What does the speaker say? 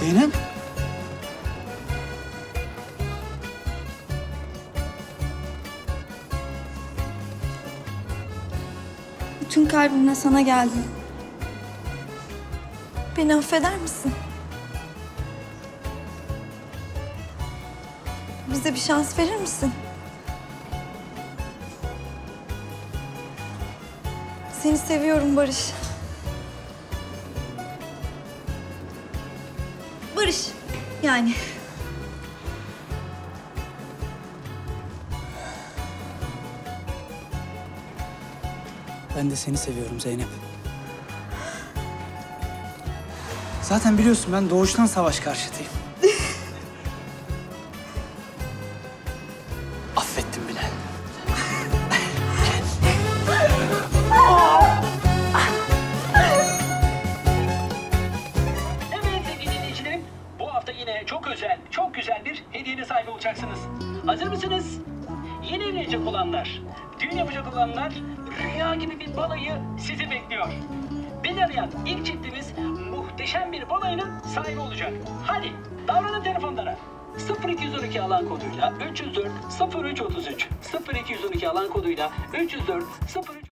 Zeynep. Bütün kalbimle sana geldim. Beni affeder misin? Bize bir şans verir misin? Seni seviyorum Barış. Barış yani. Ben de seni seviyorum Zeynep. Zaten biliyorsun ben doğuştan savaş karşıtıyım. Çok özel, çok güzel bir hediyene sahip olacaksınız. Hazır mısınız? Yeni evlenecek olanlar, düğün yapacak olanlar, rüya gibi bir balayı sizi bekliyor. Beni arayan ilk çiftimiz muhteşem bir balayının sahibi olacak. Hadi davranın telefonlara. 0212 alan koduyla 304 0333 0212 alan koduyla 304 03